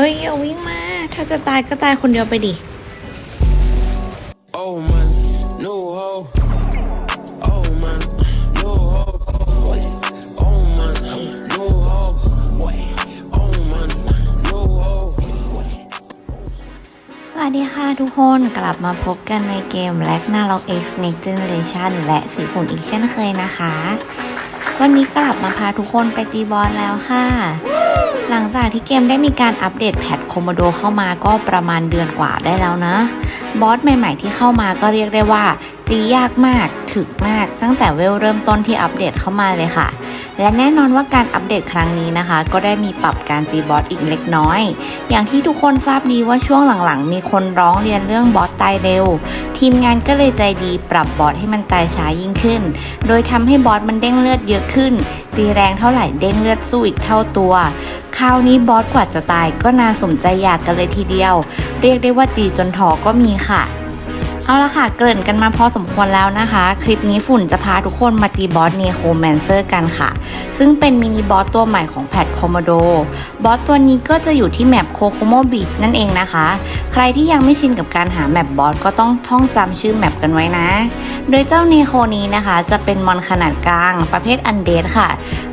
ฮ้ยอย่าวิ่งมา ถ้าจะตายก็ตายคนเดียวไปดิ Oh man, no ho. Oh man, no ho. Oh man, no ho. Oh man, no ho. สวัสดีค่ะทุกคนกลับมาพบกันในเกม l a g n a r o k X Next Generation และสีฝุ่นอีกเช่นเคยนะคะ วันนี้กลับมาพาทุกคนไปตีบอลแล้วค่ะ หลังจากที่เกมได้มีการอัปเดตแพทโคโมโดเข้ามาก็ประมาณเดือนกว่าได้แล้วนะ บอสใหม่ๆที่เข้ามาก็เรียกได้ว่า ตียากมากถึกมากตั้งแต่เวลเริ่มต้นที่อัปเดตเข้ามาเลยค่ะ และแน่นอนว่าการอัปเดตครั้งนี้นะคะ ก็ได้มีปรับการตีบอสอีกเล็กน้อย อย่างที่ทุกคนทราบดีว่าช่วงหลังๆ มีคนร้องเรียนเรื่องบอสตายเร็ว ทีมงานก็เลยใจดีปรับบอสให้มันตายช้ายิ่งขึ้น โดยทำให้บอสมันเด้งเลือดเยอะขึ้น ตีแรงเท่าไหร่เด้งเลือดสู้อีกเท่าตัวคราวนี้บอสกว่าจะตายก็น่าสมใจอยากกันเลยทีเดียว เรียกได้ว่าตีจนทอก็มีค่ะ เอาละค่ะ เกริ่นกันมาพอสมควรแล้วนะคะ คลิปนี้ฝุ่นจะพาทุกคนมาตีบอสเนโคแมนเซอร์กันค่ะ ซึ่งเป็นมินิบอสตัวใหม่ของแพทโคโมโด บอสตัวนี้ก็จะอยู่ที่แมปโคโคโมบีชนั่นเองนะคะ ใครที่ยังไม่ชินกับการหาแมปบอสก็ต้องท่องจำชื่อแมปกันไว้นะ โดยเจ้าเนโคนี้นะคะ จะเป็นมอนขนาดกลางประเภทอันเดดค่ะ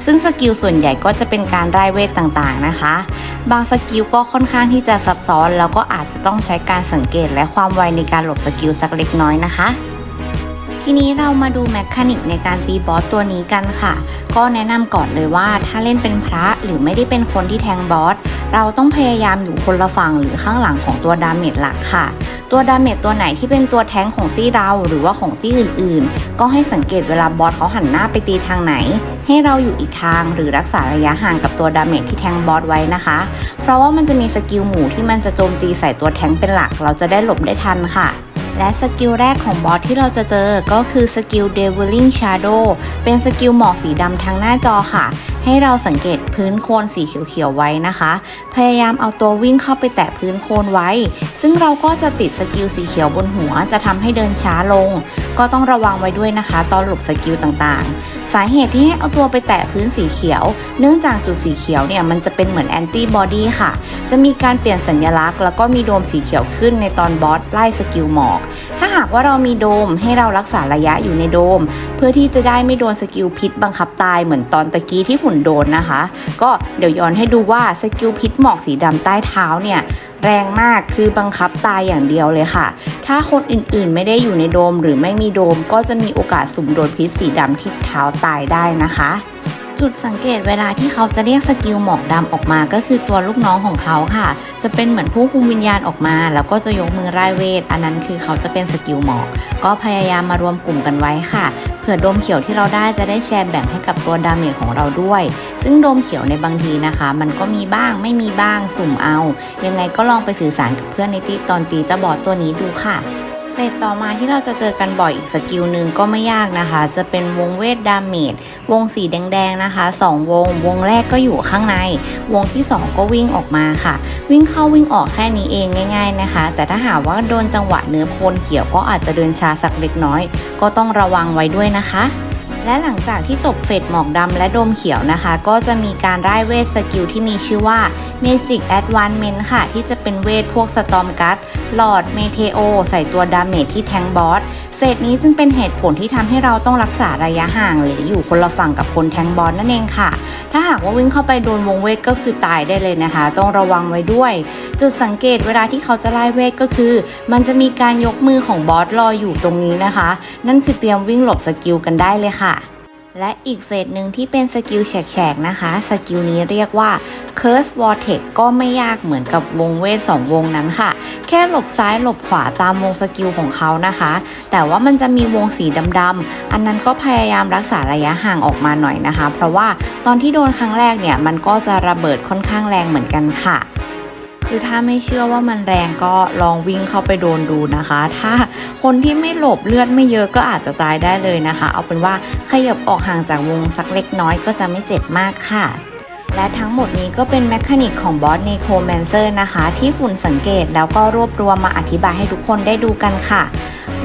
ซึ่งสกิลส่วนใหญ่ก็จะเป็นการไล่เวทต่างๆนะคะ บางสกิลก็ค่อนข้างที่จะซับซ้อน แล้วก็อาจจะต้องใช้การสังเกตและความไวในการหลบสกิลสักเล็กน้อยนะคะทีนี้เรามาดูแมคานิกในการตีบอสตัวนี้กันค่ะ ก็แนะนำก่อนเลยว่าถ้าเล่นเป็นพระหรือไม่ได้เป็นคนที่แทงบอส เราต้องพยายามอยู่คนละฝั่งหรือข้างหลังของตัวดาเมจหลักค่ะ ตัวดาเมจตัวไหนที่เป็นตัวแทงของตี้เราหรือว่าของตี้อื่นๆ ก็ให้สังเกตเวลาบอสเขาหันหน้าไปตีทางไหน ให้เราอยู่อีกทางหรือรักษาระยะห่างกับตัวดาเมจที่แทงบอสไว้นะคะ เพราะว่ามันจะมีสกิลหมู่ที่มันจะโจมตีใส่ตัวแทงเป็นหลัก เราจะได้หลบได้ทันค่ะ และสกิลแรกของบอสที่เราจะเจอก็คือสกิล Deviling Shadow เป็นสกิลหมอกสีดำทางหน้าจอค่ะ ให้เราสังเกตพื้นโคลนสีเขียวๆไว้นะคะ พยายามเอาตัววิ่งเข้าไปแตะพื้นโคลนไว้ ซึ่งเราก็จะติดสกิลสีเขียวบนหัว จะทำให้เดินช้าลง ก็ต้องระวังไว้ด้วยนะคะ ตอนหลบสกิลต่างๆ สาเหตุที่ให้เอาตัวไปแตะพื้นสีเขียว เนื่องจากจุดสีเขียวเนี่ยมันจะเป็นเหมือนแอนตี้บอดีค่ะ จะมีการเปลี่ยนสัญลักษณ์ แล้วก็มีโดมสีเขียวขึ้นในตอนบอสไล่สกิลหมอก หากว่าเรามีโดมให้เรารักษาระยะอยู่ในโดม เพื่อที่จะได้ไม่โดนสกิลพิษบังคับตายเหมือนตอนตะกี้ที่ฝุ่นโดนนะคะ ก็เดี๋ยวย้อนให้ดูว่าสกิลพิษหมอกสีดำใต้เท้าเนี่ยแรงมากคือบังคับตายอย่างเดียวเลยค่ะ ถ้าคนอื่นๆไม่ได้อยู่ในโดมหรือไม่มีโดม ก็จะมีโอกาสสุ่มโดนพิษสีดำที่เท้าตายได้นะคะ จุดสังเกตเวลาที่เขาจะเรียกสกิลหมอกดำออกมา ก็คือตัวลูกน้องของเขาค่ะ จะเป็นเหมือนผู้คุมวิญญาณออกมา แล้วก็จะยกมือไร้เวท อันนั้นคือเขาจะเป็นสกิลหมอก ก็พยายามมารวมกลุ่มกันไว้ค่ะ เผื่อโดมเขียวที่เราได้จะได้แชร์แบ่งให้กับตัวดาเมจของเราด้วย ซึ่งโดมเขียวในบางทีนะคะ มันก็มีบ้างไม่มีบ้างสุ่มเอา ยังไงก็ลองไปสื่อสารกับเพื่อนในตีตอนตีเจ้าบอสตัวนี้ดูค่ะ เฟสต่อมาที่เราจะเจอกันบ่อยอีกสกิลหนึ่งก็ไม่ยากนะคะ จะเป็นวงเวทดาเมจวงสีแดงๆนะคะ 2 วง วงแรกก็อยู่ข้างใน วงที่ 2 ก็วิ่งออกมาค่ะ วิ่งเข้าวิ่งออกแค่นี้เองง่าย ๆนะคะ แต่ถ้าหากว่าโดนจังหวะเนื้อโพนเขียวก็อาจจะเดินช้าสักเล็กน้อย ก็ต้องระวังไว้ด้วยนะคะและหลังจากที่จบเฟสหมอกดำและโดมเขียวนะคะ ก็จะมีการได้เวทสกิลที่มีชื่อว่า Magic Advancement ค่ะ ที่จะเป็นเวทพวกสตอมกัสหลอดเมเทโอใส่ตัวดาเมจที่แทงบอสเฟสนี้จึงเป็นเหตุผลที่ทำให้เราต้องรักษาระยะห่าง หรืออยู่คนละฝั่งกับคนแทงบอสนั่นเองค่ะ ถ้าหากว่าวิ่งเข้าไปโดนวงเวทก็คือตายได้เลยนะคะ ต้องระวังไว้ด้วย จุดสังเกตเวลาที่เขาจะไล่เวทก็คือ มันจะมีการยกมือของบอสรออยู่ตรงนี้นะคะ นั่นคือเตรียมวิ่งหลบสกิลกันได้เลยค่ะและอีกเฟสหนึ่งที่เป็นสกิลแฉกๆนะคะ สกิลนี้เรียกว่า Curse Vortex ก็ไม่ยากเหมือนกับวงเวท 2 วงนั้นค่ะ แค่หลบซ้ายหลบขวาตามวงสกิลของเขานะคะ แต่ว่ามันจะมีวงสีดำๆ อันนั้นก็พยายามรักษาระยะห่างออกมาหน่อยนะคะ เพราะว่าตอนที่โดนครั้งแรกเนี่ย มันก็จะระเบิดค่อนข้างแรงเหมือนกันค่ะคือถ้าไม่เชื่อว่ามันแรงก็ลองวิ่งเข้าไปโดนดูนะคะ ถ้าคนที่ไม่หลบเลือดไม่เยอะก็อาจจะตายได้เลยนะคะ เอาเป็นว่าขยับออกห่างจากวงสักเล็กน้อยก็จะไม่เจ็บมากค่ะ และทั้งหมดนี้ก็เป็นแมคานิกของบอสเนโคแมนเซอร์นะคะ ที่ฝุ่นสังเกตแล้วก็รวบรวมมาอธิบายให้ทุกคนได้ดูกันค่ะ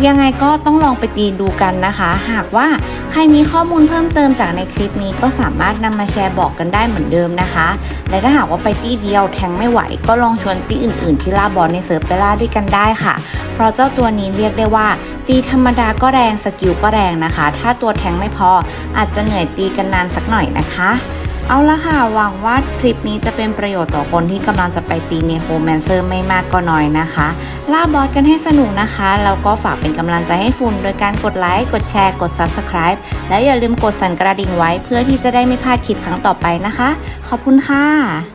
ยังไงก็ต้องลองไปตีดูกันนะคะ หากว่าใครมีข้อมูลเพิ่มเติมจากในคลิปนี้ก็สามารถนำมาแชร์บอกกันได้เหมือนเดิมนะคะ และถ้าหากว่าไปตีเดียวแทงไม่ไหว ก็ลองชวนตีอื่นๆ ที่ล่าบอลในเซิร์ฟไปล่าด้วยกันได้ค่ะ เพราะเจ้าตัวนี้เรียกได้ว่าตีธรรมดาก็แรงสกิลก็แรงนะคะ ถ้าตัวแทงไม่พออาจจะเหนื่อยตีกันนานสักหน่อยนะคะ เอาละค่ะ หวังว่าคลิปนี้จะเป็นประโยชน์ต่อคนที่กำลังจะไปตีเนโฮแมนเซอร์ไม่มากก็น้อยนะคะ ล่าบอสกันให้สนุกนะคะ แล้วก็ฝากเป็นกำลังใจให้ฟุนโดยการกดไลค์ กดแชร์ กด Subscribe แล้วอย่าลืมกดสั่นกระดิ่งไว้เพื่อที่จะได้ไม่พลาดคลิปครั้งต่อไปนะคะ ขอบคุณค่ะ